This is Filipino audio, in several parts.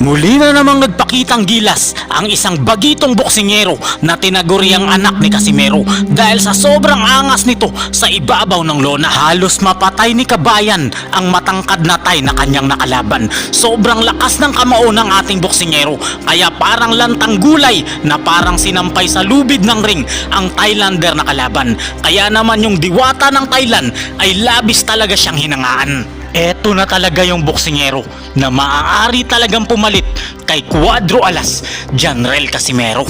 Muli na namang nagpakitang gilas ang isang bagitong boksingero na tinaguriang anak ni Casimero dahil sa sobrang angas nito sa ibabaw ng lona. Halos mapatay ni Kabayan ang matangkad na tay na kanyang nakalaban. Sobrang lakas ng kamao ng ating boksingero kaya parang lantang gulay na parang sinampay sa lubid ng ring ang Thailander na kalaban. Kaya naman yung diwata ng Thailand ay labis talaga siyang hinangaan. Eto na talaga yung boksingero na maaari talagang pumalit kay Cuadro Alas, Janrel Casimero.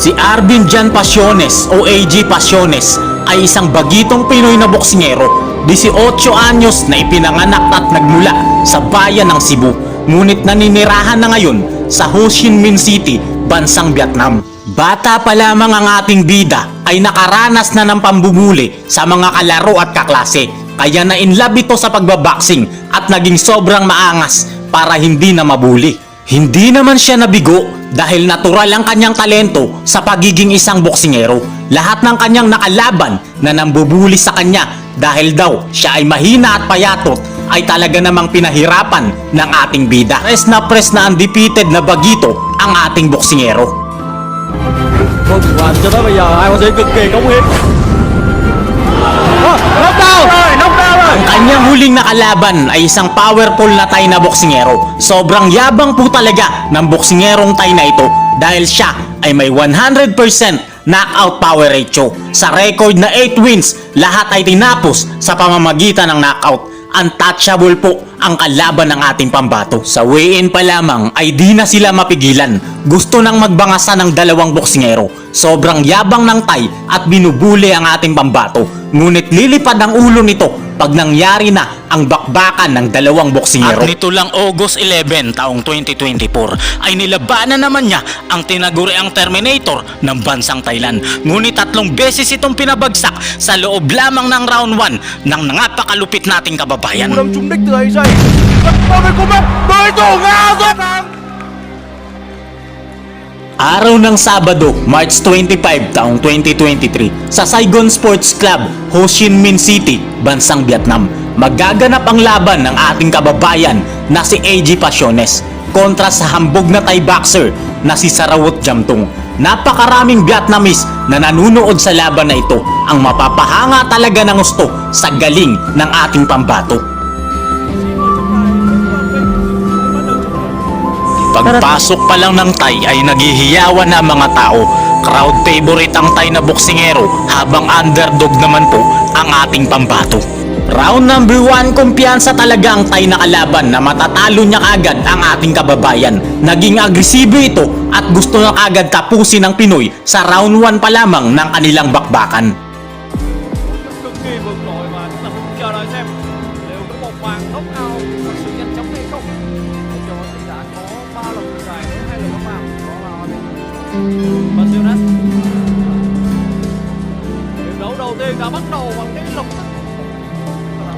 Si Arvin Jan Pasiones o AG Pasiones ay isang bagitong Pinoy na boksingero, 18 anyos na ipinanganak at nagmula sa bayan ng Cebu. Ngunit naninirahan na ngayon sa Ho Chi Minh City, bansang Vietnam. Bata pa lamang ang ating bida ay nakaranas na ng pambubuli sa mga kalaro at kaklase. Kaya na in love ito sa pagbaboxing at naging sobrang maangas para hindi na mabuli. Hindi naman siya nabigo dahil natural ang kanyang talento sa pagiging isang boksingero. Lahat ng kanyang nakalaban na nambubuli sa kanya dahil daw siya ay mahina at payatot ay talaga namang pinahirapan ng ating bida. Press na press na undefeated na bagito ang ating boksingero. Vâng, và cho tới bây giờ ai cũng sẽ cực kỳ cống hiến Knock down! Rồi, knock down rồi! Ang kanyang huling nakalaban ay isang powerful na Thai na boksingero. Sobrang yabang po talaga ng boksingerong Thai na ito dahil siya ay may 100% knockout power ratio. Sa record na 8 wins, lahat ay tinapos sa pamamagitan ng knockout. Untouchable po ang kalaban ng ating pambato. Sa weigh-in pa lamang ay di na sila mapigilan. Gusto nang magbangasa ng dalawang boksingero. Sobrang yabang ng Thai at binubuli ang ating pambato. Ngunit lilipad ang ulo nito pag nangyari na ang bakbakan ng dalawang boksingero. At nito lang August 11 taong 2024 ay nilabanan naman niya ang tinaguriang Terminator ng bansang Thailand. Ngunit tatlong beses itong pinabagsak sa loob lamang ng round 1 ng napakalupit nating kababayan. Từ ấy dậy Và mình cùng với đối thủ Nga Nam Araw ng Sabado, March 25 taong 2023 sa Saigon Sports Club, Ho Chi Minh City, bansang Vietnam. Magaganap ang laban ng ating kababayan na si AG Pasiones kontra sa hambog na Thai boxer na si Sarawat Jamtung. Napakaraming Vietnamese na nanunood sa laban na ito ang mapapahanga talaga ng gusto sa galing ng ating pambato. Pagpasok pa lang ng Thai ay naghihiyawan na mga tao. Crowd favorite ang Thai na boksingero habang underdog naman po ang ating pambato. Round number 1, kumpiyansa talaga ang Thai na kalaban na matatalo niya kagad ang ating kababayan. Naging agresibo ito at gusto na kagad tapusin ng Pinoy sa round 1 pa lamang ng kanilang bakbakan. Cực kỳ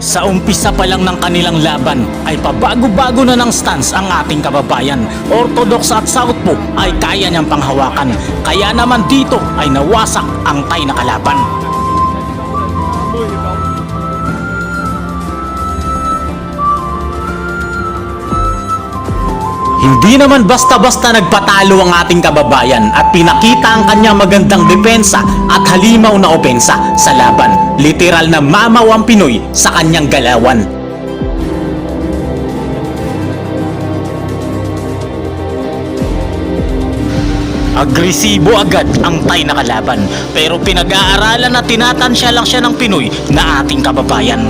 Sa umpisa pa lang ng kanilang laban ay pabago-bago na ng stance ang ating kababayan. Orthodox at Southpaw ay kaya niyang panghawakan. Kaya naman dito ay nawasak ang Thai na kalaban. Hindi naman basta-basta nagpatalo ang ating kababayan at pinakita ang kanyang magandang depensa at halimaw na opensa sa laban. Literal na mamaw ang Pinoy sa kanyang galawan. Agresibo agad ang Thai na kalaban pero pinag-aaralan at tinatansya lang siya ng Pinoy na ating kababayan.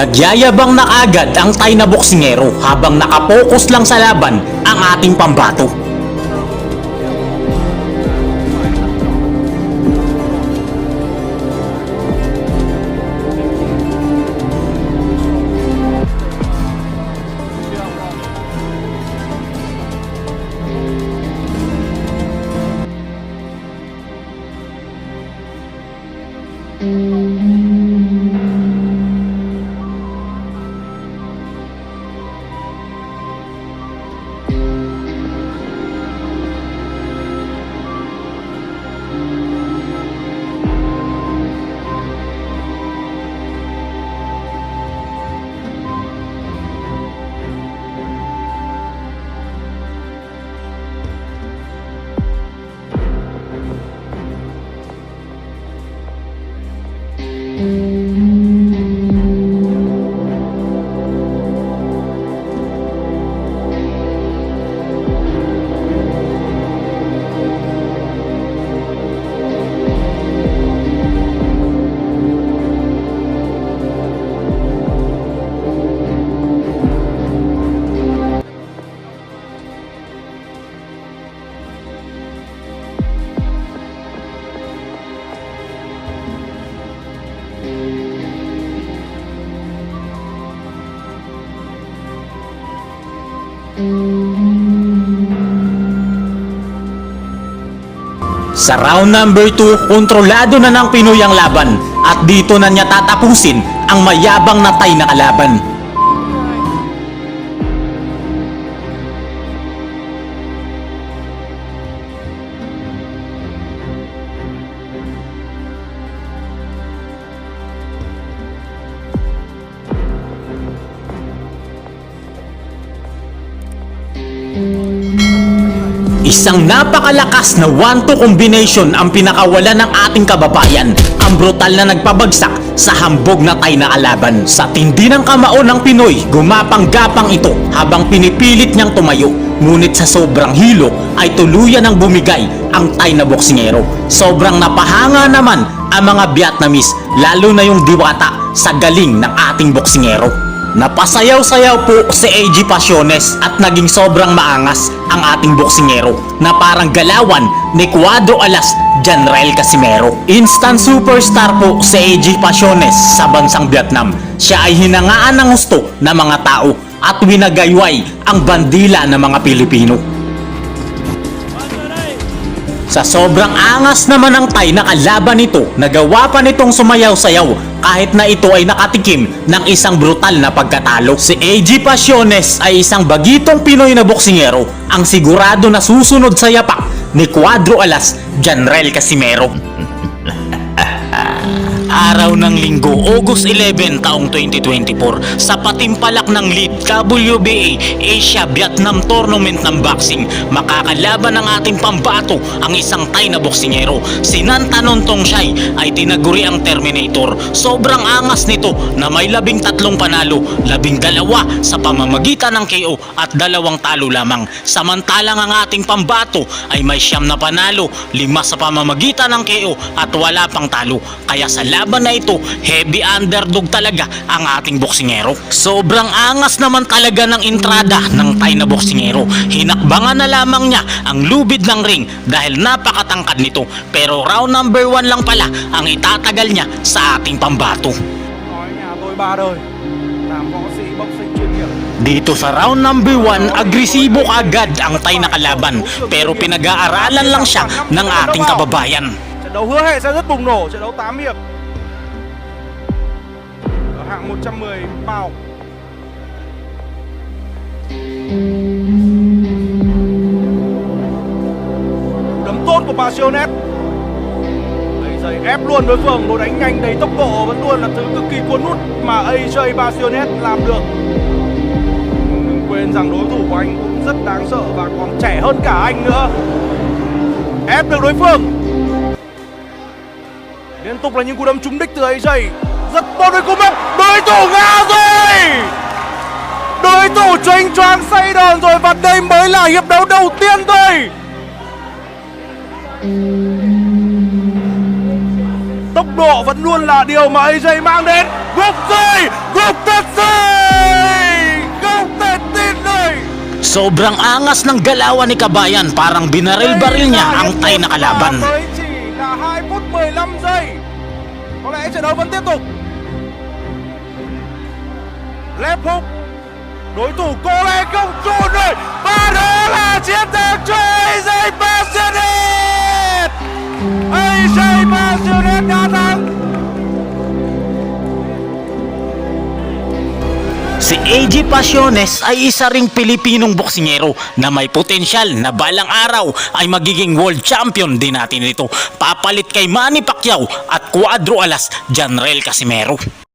Nagyayabang na agad ang tay na boksingero habang nakapokus lang sa laban ang ating pambato. Mm-hmm. Sa round number 2, kontrolado na ng Pinoy ang laban at dito na niya tatapusin ang mayabang na tay na kalaban. Isang napakalakas na 1-2 combination ang pinakawala ng ating kababayan. Ang brutal na nagpabagsak sa hambog na tay na kalaban. Sa tindi ng kamao ng Pinoy, gumapang-gapang ito habang pinipilit niyang tumayo. Ngunit sa sobrang hilo ay tuluyan ng bumigay ang tay na boksingero. Sobrang napahanga naman ang mga Vietnamese lalo na yung diwata sa galing ng ating boksingero. Napasayaw-sayaw po si AG Pasiones at naging sobrang maangas ang ating boksingero na parang galawan ni Cuadro Alas Janrael Casimero. Instant superstar po si AG Pasiones sa bansang Vietnam. Siya ay hinangaan ng gusto ng mga tao at winagayway ang bandila ng mga Pilipino. Sa sobrang angas naman ng tay na kalaban nito, nagawa pa nitong sumayaw-sayaw kahit na ito ay nakatikim ng isang brutal na pagkatalo. Si AG Pasiones ay isang bagitong Pinoy na boksingero ang sigurado na susunod sa yapak ni Cuadro Alas Janrel Casimero. Araw ng linggo, August 11 taong 2024 sa patimpalak ng lead WBA Asia Vietnam Tournament ng Boxing. Makakalaban ng ating pambato ang isang Thai na boksingero. Si Nantanon Tongshai ay tinaguri ang Terminator. Sobrang angas nito na may labing tatlong panalo labing dalawa sa pamamagitan ng KO at dalawang talo lamang. Samantalang ang ating pambato ay may siyam na panalo lima sa pamamagitan ng KO at wala pang talo. Kaya sa laban na ito heavy underdog talaga ang ating boksingero. Sobrang angas naman talaga ng entrada ng Thai na boksingero. Hinakbangan na lamang niya ang lubid ng ring dahil napakatangkad nito. Pero round number 1 lang pala ang itatagal niya sa ating pambato. Nói nhà tôi ba đời làm võ sĩ boxing chuyên nghiệp Dito sa round number 1, agresibo agad ang tay na kalaban pero pinag-aaralan lang siya ng ating kababayan. trận đấu hứa hẹn sẽ rất bùng nổ trận đấu 8 hiệp hạng 110 bao đấm tốt của Passionet Đấy giày ép luôn đối phương một đánh nhanh đầy tốc độ, vẫn luôn là thứ cực kỳ cuốn hút mà AJ Passionet làm được. Đừng quên rằng đối thủ của anh cũng rất đáng sợ và còn trẻ hơn cả anh nữa. Ép được đối phương. Liên tục là những cú đấm trúng đích từ AJ rất tốt với cú mốc đối thủ ngã rồi. Đối thủ choáng choáng say đòn rồi và đây mới là hiệp đấu đầu tiên thôi. Tốc độ vẫn luôn là điều mà AJ mang đến. Gục dây, gục thật dây Không thể tin đây Sobrang angas ng galawan ni Kabayan parang binaril-baril niya ang tay na kalaban. Mới chỉ là 2 phút 15 giây. Có lẽ trận đấu vẫn tiếp tục Lép Đối thủ lẽ không chùn rồi Và là chiến thắng cho AJ AJ Passionate đã Si AJ Pasiones ay isa ring Pilipinong boksingero na may potensyal na balang araw ay magiging world champion din natin ito. Papalit kay Manny Pacquiao at Cuadro Alas, Janrel Casimero.